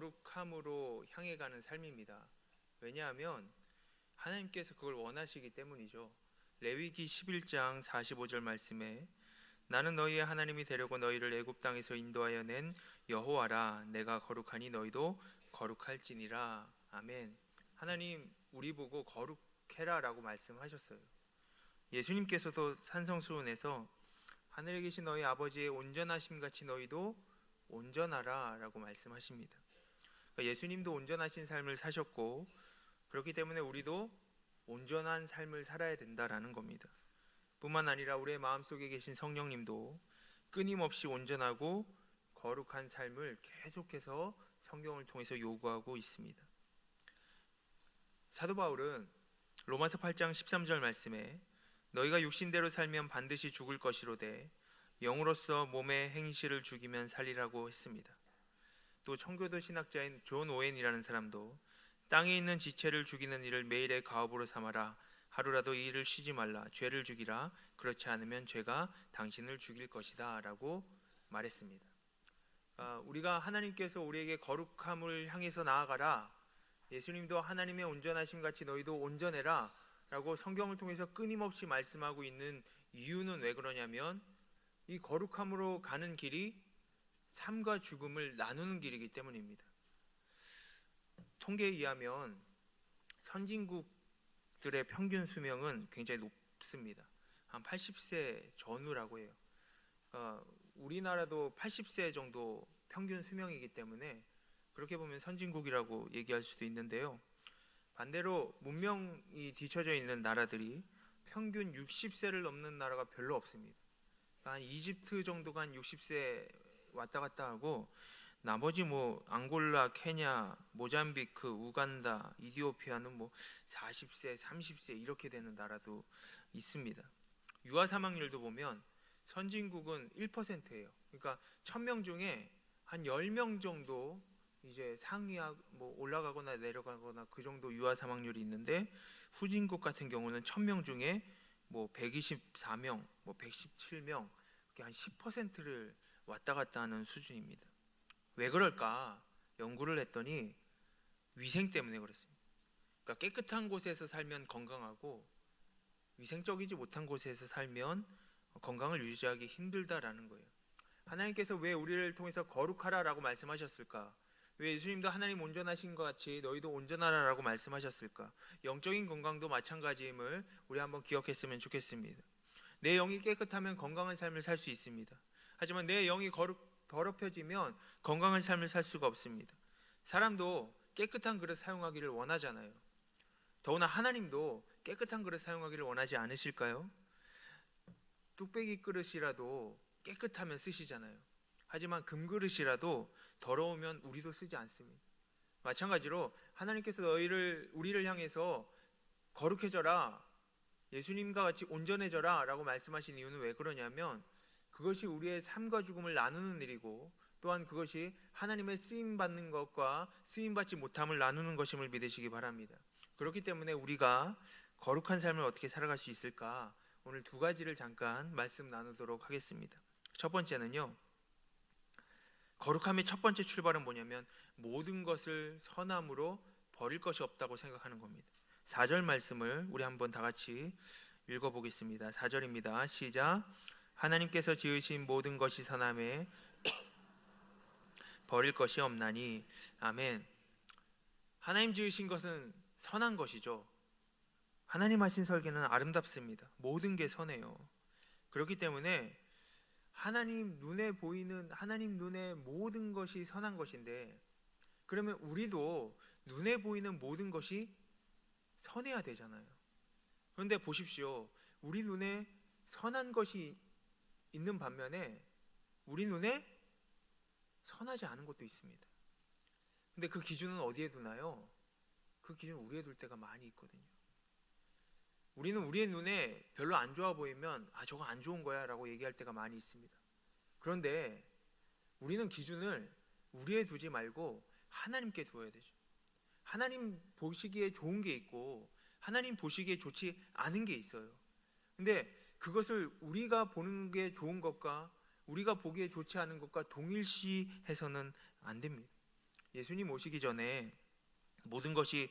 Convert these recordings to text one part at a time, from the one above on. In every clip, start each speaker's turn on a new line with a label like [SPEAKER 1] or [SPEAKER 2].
[SPEAKER 1] 거룩함으로 향해 가는 삶입니다. 왜냐하면 하나님께서 그걸 원하시기 때문이죠. 레위기 11장 45절 말씀에 나는 너희의 하나님이 되려고 너희를 애굽 땅에서 인도하여 낸 여호와라 내가 거룩하니 너희도 거룩할지니라 아멘. 하나님 우리 보고 거룩해라라고 말씀하셨어요. 예수님께서도 산성수훈에서 하늘에 계신 너희 아버지의 온전하심 같이 너희도 온전하라라고 말씀하십니다. 그러니까 예수님도 온전하신 삶을 사셨고 그렇기 때문에 우리도 온전한 삶을 살아야 된다라는 겁니다. 뿐만 아니라 우리의 마음속에 계신 성령님도 끊임없이 온전하고 거룩한 삶을 계속해서 성경을 통해서 요구하고 있습니다. 사도 바울은 로마서 8장 13절 말씀에 너희가 육신대로 살면 반드시 죽을 것이로되 영으로서 몸의 행실을 죽이면 살리라고 했습니다. 또 청교도 신학자인 존 오웬이라는 사람도 땅에 있는 지체를 죽이는 일을 매일의 가업으로 삼아라. 하루라도 이 일을 쉬지 말라. 죄를 죽이라. 그렇지 않으면 죄가 당신을 죽일 것이다라고 말했습니다. 아, 우리가 하나님께서 우리에게 거룩함을 향해서 나아가라. 예수님도 하나님의 온전하심 같이 너희도 온전해라. 라고 성경을 통해서 끊임없이 말씀하고 있는 이유는 왜 그러냐면 이 거룩함으로 가는 길이 삶과 죽음을 나누는 길이기 때문입니다. 통계에 의하면 선진국들의 평균 수명은 굉장히 높습니다. 한 80세 전후라고 해요. 그러니까 우리나라도 80세 정도 평균 수명이기 때문에 그렇게 보면 선진국이라고 얘기할 수도 있는데요. 반대로 문명이 뒤처져 있는 나라들이 평균 60세를 넘는 나라가 별로 없습니다. 그러니까 한 이집트 정도가 한 60세 왔다 갔다 하고 나머지 뭐 앙골라, 케냐, 모잠비크, 우간다, 이디오피아는 뭐 40세, 30세 이렇게 되는 나라도 있습니다. 유아 사망률도 보면 선진국은 1%예요. 그러니까 1000명 중에 한 10명 정도 이제 상위하 뭐 올라가거나 내려가거나 그 정도 유아 사망률이 있는데 후진국 같은 경우는 1000명 중에 뭐 124명, 뭐 117명, 그게 한 10%를 왔다 갔다 하는 수준입니다. 왜 그럴까? 연구를 했더니 위생 때문에 그렇습니다. 그러니까 깨끗한 곳에서 살면 건강하고 위생적이지 못한 곳에서 살면 건강을 유지하기 힘들다라는 거예요. 하나님께서 왜 우리를 통해서 거룩하라라고 말씀하셨을까? 왜 예수님도 하나님 온전하신 것 같이 너희도 온전하라라고 말씀하셨을까? 영적인 건강도 마찬가지임을 우리 한번 기억했으면 좋겠습니다. 내 영이 깨끗하면 건강한 삶을 살 수 있습니다. 하지만 내 영이 더럽혀지면 건강한 삶을 살 수가 없습니다. 사람도 깨끗한 그릇 사용하기를 원하잖아요. 더구나 하나님도 깨끗한 그릇 사용하기를 원하지 않으실까요? 뚝배기 그릇이라도 깨끗하면 쓰시잖아요. 하지만 금그릇이라도 더러우면 우리도 쓰지 않습니다. 마찬가지로 하나님께서 너희를 우리를 향해서 거룩해져라. 예수님과 같이 온전해져라라고 말씀하신 이유는 왜 그러냐면 그것이 우리의 삶과 죽음을 나누는 일이고 또한 그것이 하나님의 쓰임 받는 것과 쓰임 받지 못함을 나누는 것임을 믿으시기 바랍니다. 그렇기 때문에 우리가 거룩한 삶을 어떻게 살아갈 수 있을까? 오늘 두 가지를 잠깐 말씀 나누도록 하겠습니다. 첫 번째는요. 거룩함의 첫 번째 출발은 뭐냐면 모든 것을 선함으로 버릴 것이 없다고 생각하는 겁니다. 4절 말씀을 우리 한번 다 같이 읽어 보겠습니다. 4절입니다. 시작. 하나님께서 지으신 모든 것이 선함에 버릴 것이 없나니 아멘. 하나님 지으신 것은 선한 것이죠. 하나님 하신 설계는 아름답습니다. 모든 게 선해요. 그렇기 때문에 하나님 눈에 보이는 하나님 눈에 모든 것이 선한 것인데 그러면 우리도 눈에 보이는 모든 것이 선해야 되잖아요. 그런데 보십시오. 우리 눈에 선한 것이 있는 반면에 우리 눈에 선하지 않은 것도 있습니다. 근데 그 기준은 어디에 두나요? 그 기준 우리에 둘 때가 많이 있거든요. 우리는 우리의 눈에 별로 안 좋아 보이면 아 저거 안 좋은 거야라고 얘기할 때가 많이 있습니다. 그런데 우리는 기준을 우리에 두지 말고 하나님께 두어야 되죠. 하나님 보시기에 좋은 게 있고 하나님 보시기에 좋지 않은 게 있어요. 근데 그것을 우리가 보는 게 좋은 것과 우리가 보기에 좋지 않은 것과 동일시해서는 안 됩니다. 예수님 오시기 전에 모든 것이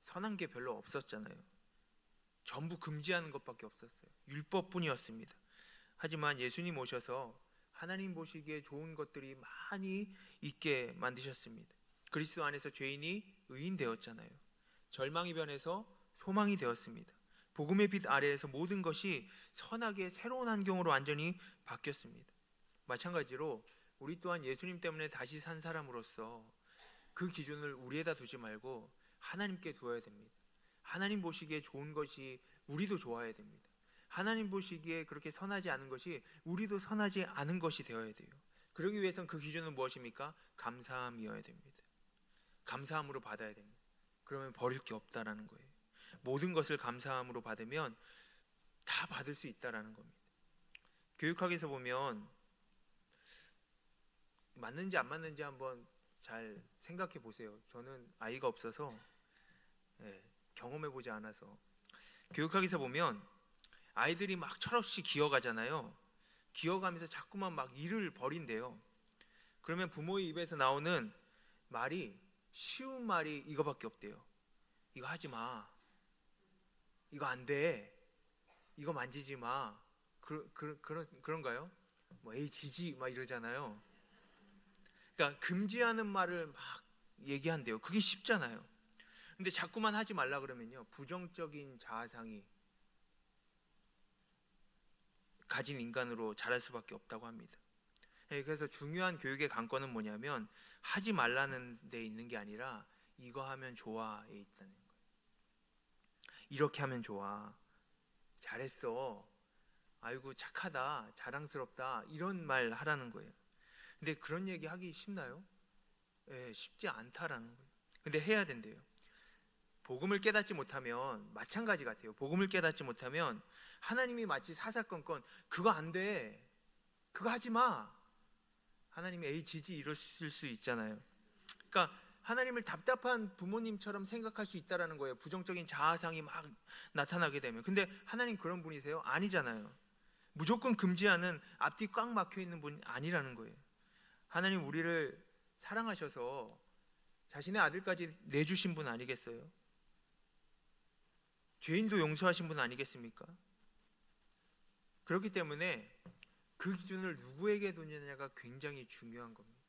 [SPEAKER 1] 선한 게 별로 없었잖아요. 전부 금지하는 것밖에 없었어요. 율법뿐이었습니다. 하지만 예수님 오셔서 하나님 보시기에 좋은 것들이 많이 있게 만드셨습니다. 그리스도 안에서 죄인이 의인 되었잖아요. 절망이 변해서 소망이 되었습니다. 복음의 빛 아래에서 모든 것이 선하게 새로운 환경으로 완전히 바뀌었습니다. 마찬가지로 우리 또한 예수님 때문에 다시 산 사람으로서 그 기준을 우리에다 두지 말고 하나님께 두어야 됩니다. 하나님 보시기에 좋은 것이 우리도 좋아야 됩니다. 하나님 보시기에 그렇게 선하지 않은 것이 우리도 선하지 않은 것이 되어야 돼요. 그러기 위해선 그 기준은 무엇입니까? 감사함이어야 됩니다. 감사함으로 받아야 됩니다. 그러면 버릴 게 없다라는 거예요. 모든 것을 감사함으로 받으면 다 받을 수 있다라는 겁니다. 교육학에서 보면 맞는지 안 맞는지 한번 잘 생각해 보세요. 저는 아이가 없어서 예, 경험해 보지 않아서 교육학에서 보면 아이들이 막 철없이 기어가잖아요. 기어가면서 자꾸만 막 일을 벌인대요. 그러면 부모의 입에서 나오는 말이 쉬운 말이 이거밖에 없대요. 이거 하지 마. 이거 안 돼. 이거 만지지 마. 그, 그, 그런 그런가요? 뭐 에이 지지 막 이러잖아요. 그러니까 금지하는 말을 막 얘기한대요. 그게 쉽잖아요. 근데 자꾸만 하지 말라 그러면요. 부정적인 자아상이 가진 인간으로 자랄 수밖에 없다고 합니다. 예, 그래서 중요한 교육의 관건은 뭐냐면 하지 말라는 데 있는 게 아니라 이거 하면 좋아에 있다는. 이렇게 하면 좋아. 잘했어. 아이고 착하다. 자랑스럽다. 이런 말 하라는 거예요. 근데 그런 얘기 하기 쉽나요? 예, 쉽지 않다라는 거예요. 근데 해야 된대요. 복음을 깨닫지 못하면 마찬가지 같아요. 복음을 깨닫지 못하면 하나님이 마치 사사건건 그거 안 돼. 그거 하지 마. 하나님이 에이 지지 이랬을 수 있잖아요. 그러니까 하나님을 답답한 부모님처럼 생각할 수 있다라는 거예요. 부정적인 자아상이 막 나타나게 되면. 근데 하나님 그런 분이세요? 아니잖아요. 무조건 금지하는 앞뒤 꽉 막혀 있는 분 아니라는 거예요. 하나님 우리를 사랑하셔서 자신의 아들까지 내주신 분 아니겠어요? 죄인도 용서하신 분 아니겠습니까? 그렇기 때문에 그 기준을 누구에게 두느냐가 굉장히 중요한 겁니다.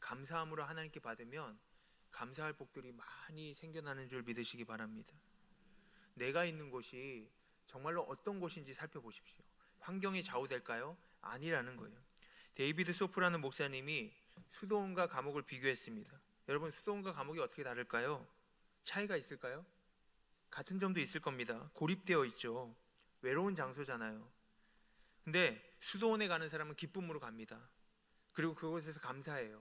[SPEAKER 1] 감사함으로 하나님께 받으면 감사할 복들이 많이 생겨나는 줄 믿으시기 바랍니다. 내가 있는 곳이 정말로 어떤 곳인지 살펴보십시오. 환경에 좌우될까요? 아니라는 거예요. 데이비드 소프라는 목사님이 수도원과 감옥을 비교했습니다. 여러분 수도원과 감옥이 어떻게 다를까요? 차이가 있을까요? 같은 점도 있을 겁니다. 고립되어 있죠. 외로운 장소잖아요. 근데 수도원에 가는 사람은 기쁨으로 갑니다. 그리고 그곳에서 감사해요.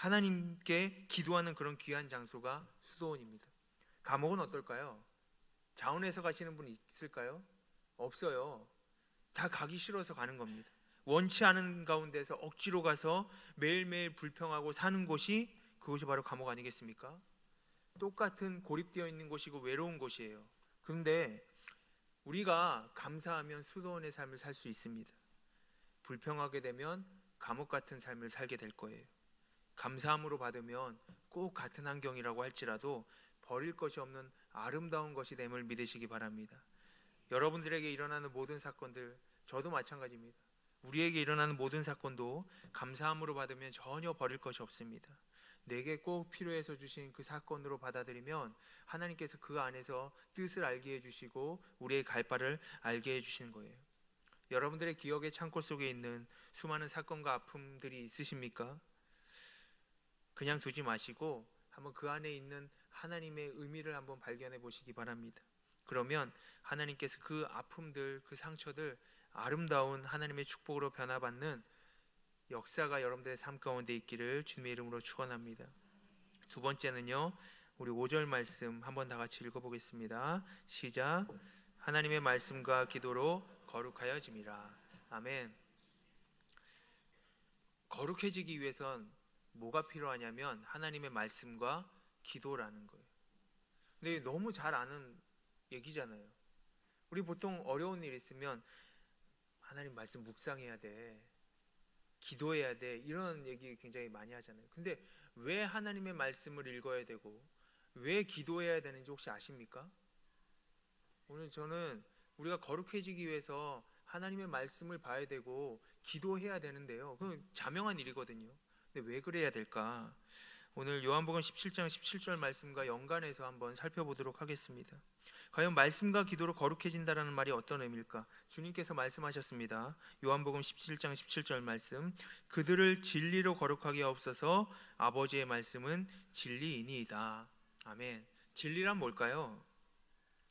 [SPEAKER 1] 하나님께 기도하는 그런 귀한 장소가 수도원입니다. 감옥은 어떨까요? 자원해서 가시는 분 있을까요? 없어요. 다 가기 싫어서 가는 겁니다. 원치 않은 가운데서 억지로 가서 매일매일 불평하고 사는 곳이 그것이 바로 감옥 아니겠습니까? 똑같은 고립되어 있는 곳이고 외로운 곳이에요. 그런데 우리가 감사하면 수도원의 삶을 살 수 있습니다. 불평하게 되면 감옥 같은 삶을 살게 될 거예요. 감사함으로 받으면 꼭 같은 환경이라고 할지라도 버릴 것이 없는 아름다운 것이 됨을 믿으시기 바랍니다. 여러분들에게 일어나는 모든 사건들 저도 마찬가지입니다. 우리에게 일어나는 모든 사건도 감사함으로 받으면 전혀 버릴 것이 없습니다. 내게 꼭 필요해서 주신 그 사건으로 받아들이면 하나님께서 그 안에서 뜻을 알게 해주시고 우리의 갈 바를 알게 해주시는 거예요. 여러분들의 기억의 창고 속에 있는 수많은 사건과 아픔들이 있으십니까? 그냥 두지 마시고 한번 그 안에 있는 하나님의 의미를 한번 발견해 보시기 바랍니다. 그러면 하나님께서 그 아픔들, 그 상처들 아름다운 하나님의 축복으로 변화받는 역사가 여러분들의 삶 가운데 있기를 주님의 이름으로 축원합니다. 두 번째는요. 우리 5절 말씀 한번 다 같이 읽어 보겠습니다. 시작. 하나님의 말씀과 기도로 거룩하여짐이라. 아멘. 거룩해지기 위해선 뭐가 필요하냐면 하나님의 말씀과 기도라는 거예요. 근데 너무 잘 아는 얘기잖아요. 우리 보통 어려운 일 있으면 하나님 말씀 묵상해야 돼. 기도해야 돼. 이런 얘기 굉장히 많이 하잖아요. 근데 왜 하나님의 말씀을 읽어야 되고 왜 기도해야 되는지 혹시 아십니까? 오늘 저는 우리가 거룩해지기 위해서 하나님의 말씀을 봐야 되고 기도해야 되는데요. 그건 자명한 일이거든요. 근데 왜 그래야 될까? 오늘 요한복음 17장 17절 말씀과 연관해서 한번 살펴보도록 하겠습니다. 과연 말씀과 기도로 거룩해진다라는 말이 어떤 의미일까? 주님께서 말씀하셨습니다. 요한복음 17장 17절 말씀. 그들을 진리로 거룩하게 하옵소서. 아버지의 말씀은 진리이니이다. 아멘. 진리란 뭘까요?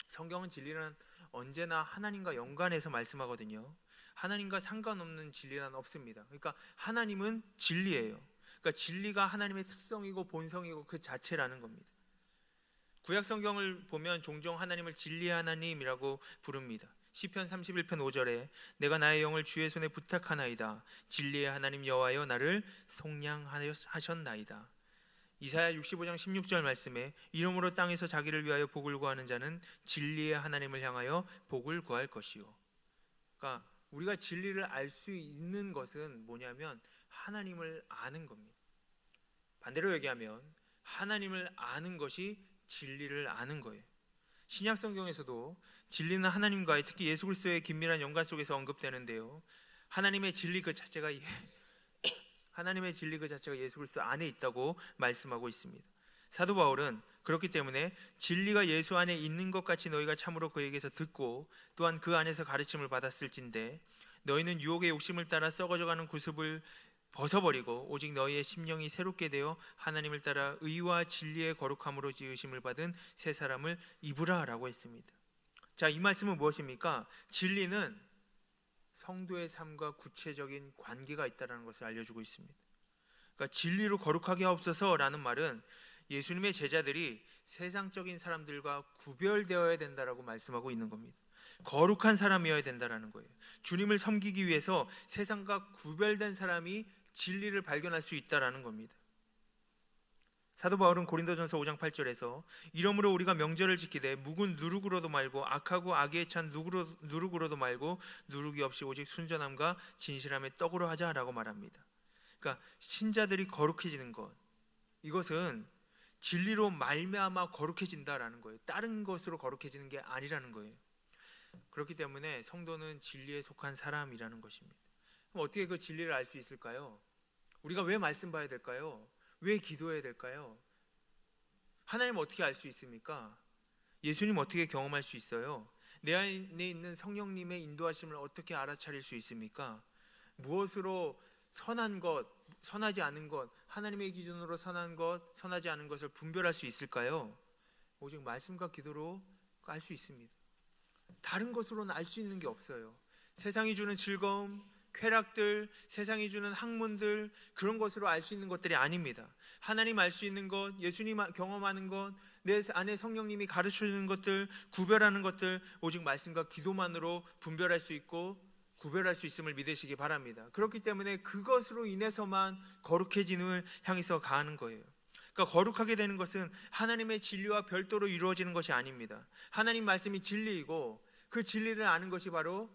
[SPEAKER 1] 성경은 진리란 언제나 하나님과 연관해서 말씀하거든요. 하나님과 상관없는 진리란 없습니다. 그러니까 하나님은 진리예요. 그러니까 진리가 하나님의 특성이고 본성이고 그 자체라는 겁니다. 구약 성경을 보면 종종 하나님을 진리의 하나님이라고 부릅니다. 시편 31편 5절에 내가 나의 영을 주의 손에 부탁하나이다. 진리의 하나님 여호와여 나를 속량하셨나이다. 이사야 65장 16절 말씀에 이름으로 땅에서 자기를 위하여 복을 구하는 자는 진리의 하나님을 향하여 복을 구할 것이요. 그러니까 우리가 진리를 알 수 있는 것은 뭐냐면 하나님을 아는 겁니다. 반대로 얘기하면 하나님을 아는 것이 진리를 아는 거예요. 신약 성경에서도 진리는 하나님과의 특히 예수 그리스도의 긴밀한 연관 속에서 언급되는데요. 하나님의 진리 그 자체가 예- 하나님의 진리 그 자체가 예수 그리스도 안에 있다고 말씀하고 있습니다. 사도 바울은 그렇기 때문에 진리가 예수 안에 있는 것 같이 너희가 참으로 그에게서 듣고 또한 그 안에서 가르침을 받았을진데 너희는 유혹의 욕심을 따라 썩어져가는 구습을 벗어버리고 오직 너희의 심령이 새롭게 되어 하나님을 따라 의와 진리의 거룩함으로 지으심을 받은 새 사람을 입으라라고 했습니다. 자, 이 말씀은 무엇입니까? 진리는 성도의 삶과 구체적인 관계가 있다라는 것을 알려주고 있습니다. 그러니까 진리로 거룩하게 하옵소서라는 말은 예수님의 제자들이 세상적인 사람들과 구별되어야 된다라고 말씀하고 있는 겁니다. 거룩한 사람이어야 된다라는 거예요. 주님을 섬기기 위해서 세상과 구별된 사람이 진리를 발견할 수 있다라는 겁니다. 사도 바울은 고린도전서 5장 8절에서 이러므로 우리가 명절을 지키되 묵은 누룩으로도 말고 악하고 악에 찬 누룩으로, 누룩으로도 말고 누룩이 없이 오직 순전함과 진실함의 떡으로 하자라고 말합니다. 그러니까 신자들이 거룩해지는 것 이것은 진리로 말미암아 거룩해진다라는 거예요. 다른 것으로 거룩해지는 게 아니라는 거예요. 그렇기 때문에 성도는 진리에 속한 사람이라는 것입니다. 그럼 어떻게 그 진리를 알 수 있을까요? 우리가 왜 말씀 봐야 될까요? 왜 기도해야 될까요? 하나님 어떻게 알 수 있습니까? 예수님 어떻게 경험할 수 있어요? 내 안에 있는 성령님의 인도하심을 어떻게 알아차릴 수 있습니까? 무엇으로 선한 것, 선하지 않은 것, 하나님의 기준으로 선한 것, 선하지 않은 것을 분별할 수 있을까요? 오직 말씀과 기도로 알 수 있습니다. 다른 것으로는 알 수 있는 게 없어요. 세상이 주는 즐거움, 쾌락들, 세상이 주는 학문들 그런 것으로 알 수 있는 것들이 아닙니다. 하나님 알 수 있는 것, 예수님 경험하는 것, 내 안에 성령님이 가르쳐 주는 것들, 구별하는 것들 오직 말씀과 기도만으로 분별할 수 있고 구별할 수 있음을 믿으시기 바랍니다. 그렇기 때문에 그것으로 인해서만 거룩해짐을 향해서 가는 거예요. 그러니까 거룩하게 되는 것은 하나님의 진리와 별도로 이루어지는 것이 아닙니다. 하나님 말씀이 진리이고 그 진리를 아는 것이 바로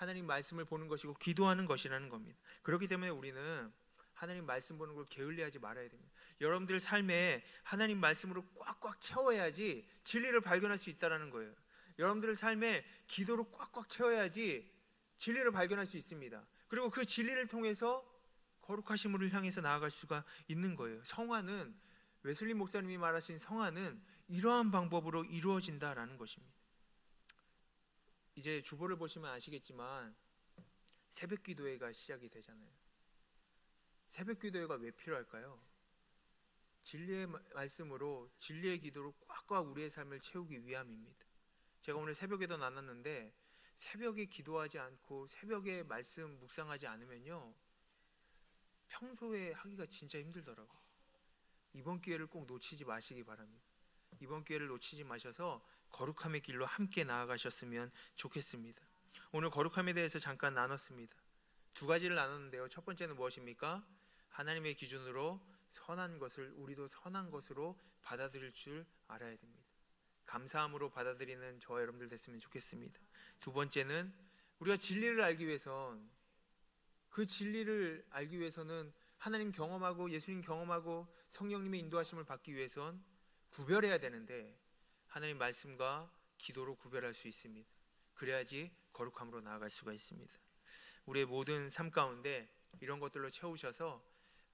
[SPEAKER 1] 하나님 말씀을 보는 것이고 기도하는 것이라는 겁니다. 그렇기 때문에 우리는 하나님 말씀 보는 걸 게을리하지 말아야 됩니다. 여러분들 삶에 하나님 말씀으로 꽉꽉 채워야지 진리를 발견할 수 있다라는 거예요. 여러분들 삶에 기도로 꽉꽉 채워야지 진리를 발견할 수 있습니다. 그리고 그 진리를 통해서 거룩하심을 향해서 나아갈 수가 있는 거예요. 성화는 웨슬리 목사님이 말하신 성화는 이러한 방법으로 이루어진다라는 것입니다. 이제 주보를 보시면 아시겠지만 새벽 기도회가 시작이 되잖아요. 새벽 기도회가 왜 필요할까요? 진리의 말씀으로 진리의 기도로 꽉꽉 우리의 삶을 채우기 위함입니다. 제가 오늘 새벽에도 나눴는데 새벽에 기도하지 않고 새벽에 말씀 묵상하지 않으면요 평소에 하기가 진짜 힘들더라고. 이번 기회를 꼭 놓치지 마시기 바랍니다. 이번 기회를 놓치지 마셔서 거룩함의 길로 함께 나아가셨으면 좋겠습니다. 오늘 거룩함에 대해서 잠깐 나눴습니다. 두 가지를 나눴는데요. 첫 번째는 무엇입니까? 하나님의 기준으로 선한 것을 우리도 선한 것으로 받아들일 줄 알아야 됩니다. 감사함으로 받아들이는 저와 여러분들 됐으면 좋겠습니다. 두 번째는 우리가 진리를 알기 위해선 그 진리를 알기 위해서는 하나님 경험하고 예수님 경험하고 성령님의 인도하심을 받기 위해선 구별해야 되는데 하나님 말씀과 기도로 구별할 수 있습니다. 그래야지 거룩함으로 나아갈 수가 있습니다. 우리의 모든 삶 가운데 이런 것들로 채우셔서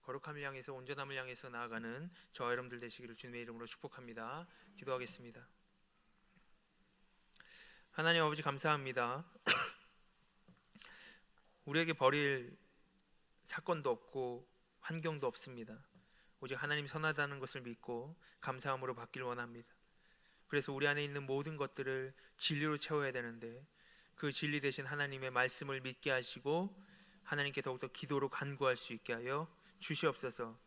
[SPEAKER 1] 거룩함을 향해서 온전함을 향해서 나아가는 저와 여러분들 되시기를 주님의 이름으로 축복합니다. 기도하겠습니다. 하나님 아버지 감사합니다. 우리에게 버릴 사건도 없고 환경도 없습니다. 오직 하나님 선하다는 것을 믿고 감사함으로 받길 원합니다. 그래서 우리 안에 있는 모든 것들을 진리로 채워야 되는데 그 진리 대신 하나님의 말씀을 믿게 하시고 하나님께 더욱더 기도로 간구할 수 있게 하여 주시옵소서.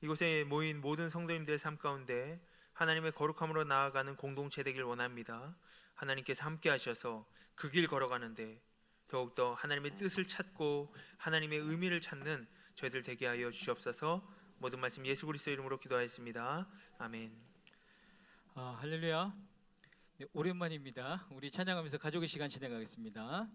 [SPEAKER 1] 이곳에 모인 모든 성도님들의 삶 가운데 하나님의 거룩함으로 나아가는 공동체 되길 원합니다. 하나님께서 함께 하셔서 그 길 걸어가는데 더욱더 하나님의 뜻을 찾고 하나님의 의미를 찾는 저희들 되게 하여 주시옵소서. 모든 말씀 예수 그리스도 이름으로 기도하였습니다. 아멘.
[SPEAKER 2] 아, 할렐루야. 네, 오랜만입니다. 우리 찬양하면서 가족의 시간 진행하겠습니다.